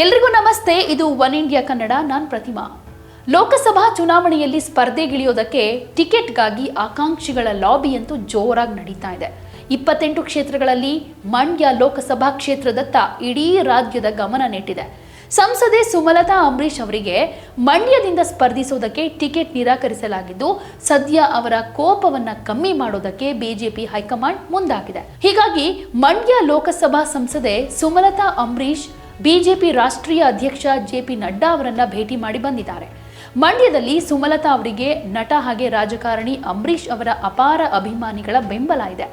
ಎಲ್ರಿಗೂ ನಮಸ್ತೆ. ಇದು ಒನ್ ಇಂಡಿಯಾ ಕನ್ನಡ, ನಾನ್ ಪ್ರತಿಮಾ. ಲೋಕಸಭಾ ಚುನಾವಣೆಯಲ್ಲಿ ಸ್ಪರ್ಧೆಗಿಳಿಯೋದಕ್ಕೆ ಟಿಕೆಟ್ಗಾಗಿ ಆಕಾಂಕ್ಷಿಗಳ ಲಾಬಿ ಅಂತೂ ಜೋರಾಗಿ ನಡೀತಾ ಇದೆ. ಇಪ್ಪತ್ತೆಂಟು ಕ್ಷೇತ್ರಗಳಲ್ಲಿ ಮಂಡ್ಯ ಲೋಕಸಭಾ ಕ್ಷೇತ್ರದತ್ತ ಇಡೀ ರಾಜ್ಯದ ಗಮನ ನೆಟ್ಟಿದೆ. ಸಂಸದೆ ಸುಮಲತಾ ಅಂಬರೀಶ್ ಅವರಿಗೆ ಮಂಡ್ಯದಿಂದ ಸ್ಪರ್ಧಿಸೋದಕ್ಕೆ ಟಿಕೆಟ್ ನಿರಾಕರಿಸಲಾಗಿದ್ದು, ಸದ್ಯ ಅವರ ಕೋಪವನ್ನ ಕಮ್ಮಿ ಮಾಡೋದಕ್ಕೆ ಬಿಜೆಪಿ ಹೈಕಮಾಂಡ್ ಮುಂದಾಗಿದೆ. ಹೀಗಾಗಿ ಮಂಡ್ಯ ಲೋಕಸಭಾ ಸಂಸದೆ ಸುಮಲತಾ ಅಂಬರೀಶ್ ಬಿಜೆಪಿ ರಾಷ್ಟ್ರೀಯ ಅಧ್ಯಕ್ಷ ಜೆ ಪಿ ನಡ್ಡಾ ಅವರನ್ನ ಭೇಟಿ ಮಾಡಿ ಬಂದಿದ್ದಾರೆ. ಮಂಡ್ಯದಲ್ಲಿ ಸುಮಲತಾ ಅವರಿಗೆ ನಟ ಹಾಗೆ ರಾಜಕಾರಣಿ ಅಂಬರೀಶ್ ಅವರ ಅಪಾರ ಅಭಿಮಾನಿಗಳ ಬೆಂಬಲ ಇದೆ.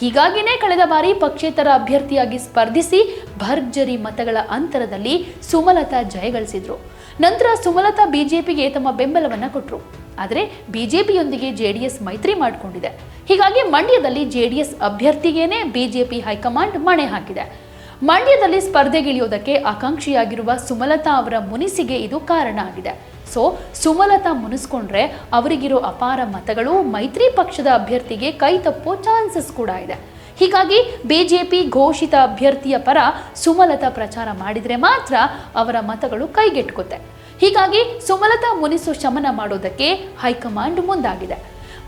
ಹೀಗಾಗಿನೇ ಕಳೆದ ಬಾರಿ ಪಕ್ಷೇತರ ಅಭ್ಯರ್ಥಿಯಾಗಿ ಸ್ಪರ್ಧಿಸಿ ಭರ್ಜರಿ ಮತಗಳ ಅಂತರದಲ್ಲಿ ಸುಮಲತಾ ಜಯಗಳಿಸಿದ್ರು. ನಂತರ ಸುಮಲತಾ ಬಿಜೆಪಿಗೆ ತಮ್ಮ ಬೆಂಬಲವನ್ನ ಕೊಟ್ಟರು ಆದರೆ ಬಿಜೆಪಿಯೊಂದಿಗೆ ಜೆಡಿಎಸ್ ಮೈತ್ರಿ ಮಾಡಿಕೊಂಡಿದೆ. ಹೀಗಾಗಿ ಮಂಡ್ಯದಲ್ಲಿ ಜೆಡಿಎಸ್ ಅಭ್ಯರ್ಥಿಗೇನೆ ಬಿಜೆಪಿ ಹೈಕಮಾಂಡ್ ಮಣೆ ಹಾಕಿದೆ. ಮಂಡ್ಯದಲ್ಲಿ ಸ್ಪರ್ಧೆಗಿಳಿಯೋದಕ್ಕೆ ಆಕಾಂಕ್ಷಿಯಾಗಿರುವ ಸುಮಲತಾ ಅವರ ಮುನಿಸಿಗೆ ಇದು ಕಾರಣ ಆಗಿದೆ. ಸೊ, ಸುಮಲತಾ ಮುನಿಸ್ಕೊಂಡ್ರೆ ಅವರಿಗಿರೋ ಅಪಾರ ಮತಗಳು ಮೈತ್ರಿ ಪಕ್ಷದ ಅಭ್ಯರ್ಥಿಗೆ ಕೈ ತಪ್ಪೋ ಚಾನ್ಸಸ್ ಕೂಡ ಇದೆ. ಹೀಗಾಗಿ ಬಿಜೆಪಿ ಘೋಷಿತ ಅಭ್ಯರ್ಥಿಯ ಪರ ಸುಮಲತಾ ಪ್ರಚಾರ ಮಾಡಿದ್ರೆ ಮಾತ್ರ ಅವರ ಮತಗಳು ಕೈಗೆಟ್ಕುತ್ತೆ. ಹೀಗಾಗಿ ಸುಮಲತಾ ಮುನಿಸು ಶಮನ ಮಾಡೋದಕ್ಕೆ ಹೈಕಮಾಂಡ್ ಮುಂದಾಗಿದೆ.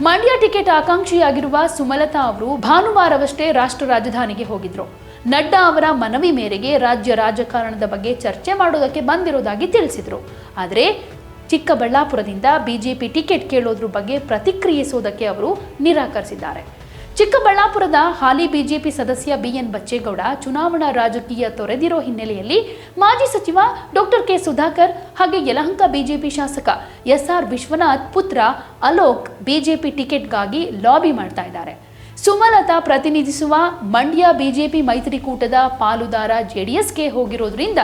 ಮಂಡ್ಯ ಟಿಕೆಟ್ ಆಕಾಂಕ್ಷಿಯಾಗಿರುವ ಸುಮಲತಾ ಅವರು ಭಾನುವಾರವಷ್ಟೇ ರಾಷ್ಟ್ರ ರಾಜಧಾನಿಗೆ ಹೋಗಿದ್ರು. ನಡ್ಡಾ ಅವರ ಮನವಿ ಮೇರೆಗೆ ರಾಜ್ಯ ರಾಜಕಾರಣದ ಬಗ್ಗೆ ಚರ್ಚೆ ಮಾಡೋದಕ್ಕೆ ಬಂದಿರೋದಾಗಿ ತಿಳಿಸಿದರು. ಆದರೆ ಚಿಕ್ಕಬಳ್ಳಾಪುರದಿಂದ ಬಿಜೆಪಿ ಟಿಕೆಟ್ ಕೇಳೋದ್ರ ಬಗ್ಗೆ ಪ್ರತಿಕ್ರಿಯಿಸೋದಕ್ಕೆ ಅವರು ನಿರಾಕರಿಸಿದ್ದಾರೆ. ಚಿಕ್ಕಬಳ್ಳಾಪುರದ ಹಾಲಿ ಬಿಜೆಪಿ ಸದಸ್ಯ ಬಿಎನ್ ಬಚ್ಚೇಗೌಡ ಚುನಾವಣಾ ರಾಜಕೀಯ ತೊರೆದಿರೋ ಹಿನ್ನೆಲೆಯಲ್ಲಿ ಮಾಜಿ ಸಚಿವ ಡಾಕ್ಟರ್ ಕೆ ಸುಧಾಕರ್ ಹಾಗೆ ಯಲಹಂಕ ಬಿಜೆಪಿ ಶಾಸಕ ಎಸ್ಆರ್ ವಿಶ್ವನಾಥ್ ಪುತ್ರ ಅಲೋಕ್ ಬಿಜೆಪಿ ಟಿಕೆಟ್ಗಾಗಿ ಲಾಬಿ ಮಾಡ್ತಾ ಇದ್ದಾರೆ. ಸುಮಲತಾ ಪ್ರತಿನಿಧಿಸುವ ಮಂಡ್ಯ ಬಿಜೆಪಿ ಮೈತ್ರಿಕೂಟದ ಪಾಲುದಾರ ಜೆಡಿಎಸ್ಗೆ ಹೋಗಿರೋದ್ರಿಂದ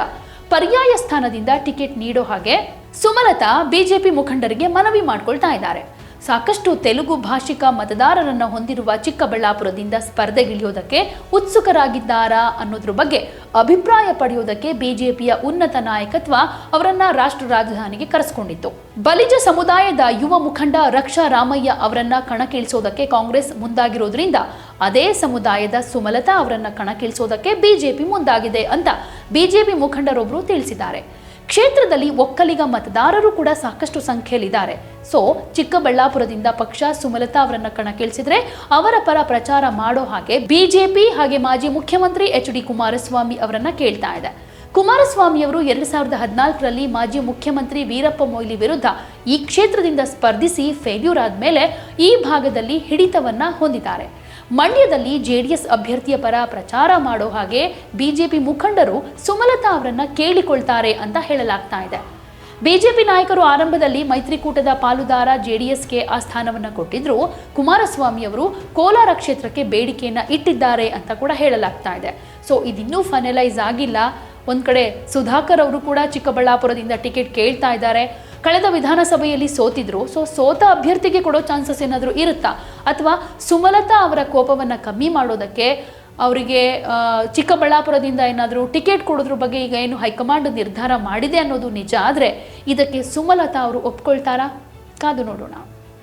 ಪರ್ಯಾಯ ಸ್ಥಾನದಿಂದ ಟಿಕೆಟ್ ನೀಡೋ ಹಾಗೆ ಸುಮಲತಾ ಬಿಜೆಪಿ ಮುಖಂಡರಿಗೆ ಮನವಿ ಮಾಡ್ಕೊಳ್ತಾ ಇದ್ದಾರೆ. ಸಾಕಷ್ಟು ತೆಲುಗು ಭಾಷಿಕ ಮತದಾರರನ್ನು ಹೊಂದಿರುವ ಚಿಕ್ಕಬಳ್ಳಾಪುರದಿಂದ ಸ್ಪರ್ಧೆಗಿಳಿಯೋದಕ್ಕೆ ಉತ್ಸುಕರಾಗಿದ್ದಾರಾ ಅನ್ನೋದ್ರ ಬಗ್ಗೆ ಅಭಿಪ್ರಾಯ ಪಡೆಯೋದಕ್ಕೆ ಬಿಜೆಪಿಯ ಉನ್ನತ ನಾಯಕತ್ವ ಅವರನ್ನ ರಾಷ್ಟ್ರ ರಾಜಧಾನಿಗೆ ಕರೆಸಿಕೊಂಡಿತ್ತು. ಬಲಿಜ ಸಮುದಾಯದ ಯುವ ಮುಖಂಡ ರಕ್ಷಾ ರಾಮಯ್ಯ ಅವರನ್ನ ಕಣಕ್ಕಿಳಿಸೋದಕ್ಕೆ ಕಾಂಗ್ರೆಸ್ ಮುಂದಾಗಿರೋದ್ರಿಂದ ಅದೇ ಸಮುದಾಯದ ಸುಮಲತಾ ಅವರನ್ನ ಕಣಕ್ಕಿಳಿಸೋದಕ್ಕೆ ಬಿಜೆಪಿ ಮುಂದಾಗಿದೆ ಅಂತ ಬಿಜೆಪಿ ಮುಖಂಡರೊಬ್ಬರು ತಿಳಿಸಿದ್ದಾರೆ. ಕ್ಷೇತ್ರದಲ್ಲಿ ಒಕ್ಕಲಿಗ ಮತದಾರರು ಕೂಡ ಸಾಕಷ್ಟು ಸಂಖ್ಯೆಯಲ್ಲಿದ್ದಾರೆ. ಸೊ, ಚಿಕ್ಕಬಳ್ಳಾಪುರದಿಂದ ಪಕ್ಷ ಸುಮಲತಾ ಅವರನ್ನ ಕಣಕ್ಕಿಳಿಸಿದ್ರೆ ಅವರ ಪರ ಪ್ರಚಾರ ಮಾಡೋ ಹಾಗೆ ಬಿಜೆಪಿ ಹಾಗೆ ಮಾಜಿ ಮುಖ್ಯಮಂತ್ರಿ ಎಚ್ ಡಿ ಕುಮಾರಸ್ವಾಮಿ ಅವರನ್ನ ಕೇಳ್ತಾ ಇದೆ. ಕುಮಾರಸ್ವಾಮಿ ಅವರು ಎರಡ್ ಸಾವಿರದ ಹದಿನಾಲ್ಕರಲ್ಲಿ ಮಾಜಿ ಮುಖ್ಯಮಂತ್ರಿ ವೀರಪ್ಪ ಮೊಯ್ಲಿ ವಿರುದ್ಧ ಈ ಕ್ಷೇತ್ರದಿಂದ ಸ್ಪರ್ಧಿಸಿ ಫೇಲ್ಯೂರ್ ಆದ್ಮೇಲೆ ಈ ಭಾಗದಲ್ಲಿ ಹಿಡಿತವನ್ನ ಹೊಂದಿದ್ದಾರೆ. ಮಂಡ್ಯದಲ್ಲಿ ಜೆಡಿಎಸ್ ಅಭ್ಯರ್ಥಿಯ ಪರ ಪ್ರಚಾರ ಮಾಡೋ ಹಾಗೆ ಬಿಜೆಪಿ ಮುಖಂಡರು ಸುಮಲತಾ ಅವರನ್ನ ಕೇಳಿಕೊಳ್ತಾರೆ ಅಂತ ಹೇಳಲಾಗ್ತಾ ಇದೆ. ಬಿಜೆಪಿ ನಾಯಕರು ಆರಂಭದಲ್ಲಿ ಮೈತ್ರಿಕೂಟದ ಪಾಲುದಾರ ಜೆಡಿಎಸ್ಗೆ ಆ ಸ್ಥಾನವನ್ನು ಕೊಟ್ಟಿದ್ರು. ಕುಮಾರಸ್ವಾಮಿ ಅವರು ಕೋಲಾರ ಕ್ಷೇತ್ರಕ್ಕೆ ಬೇಡಿಕೆಯನ್ನು ಇಟ್ಟಿದ್ದಾರೆ ಅಂತ ಕೂಡ ಹೇಳಲಾಗ್ತಾ ಇದೆ. ಸೊ ಇದಿನ್ನೂ ಫೈನಲೈಸ್ ಆಗಿಲ್ಲ. ಒಂದ್ ಕಡೆ ಸುಧಾಕರ್ ಅವರು ಕೂಡ ಚಿಕ್ಕಬಳ್ಳಾಪುರದಿಂದ ಟಿಕೆಟ್ ಕೇಳ್ತಾ ಇದ್ದಾರೆ. ಕಳೆದ ವಿಧಾನಸಭೆಯಲ್ಲಿ ಸೋತಿದ್ರು. ಸೊ ಸೋತ ಅಭ್ಯರ್ಥಿಗೆ ಕೊಡೋ ಚಾನ್ಸಸ್ ಏನಾದರೂ ಇರುತ್ತಾ? ಅಥವಾ ಸುಮಲತಾ ಅವರ ಕೋಪವನ್ನು ಕಮ್ಮಿ ಮಾಡೋದಕ್ಕೆ ಅವರಿಗೆ ಚಿಕ್ಕಬಳ್ಳಾಪುರದಿಂದ ಏನಾದರೂ ಟಿಕೆಟ್ ಕೊಡೋದ್ರ ಬಗ್ಗೆ ಈಗ ಏನು ಹೈಕಮಾಂಡ್ ನಿರ್ಧಾರ ಮಾಡಿದೆ ಅನ್ನೋದು ನಿಜ ಆದರೆ ಇದಕ್ಕೆ ಸುಮಲತಾ ಅವರು ಒಪ್ಕೊಳ್ತಾರಾ? ಕಾದು ನೋಡೋಣ.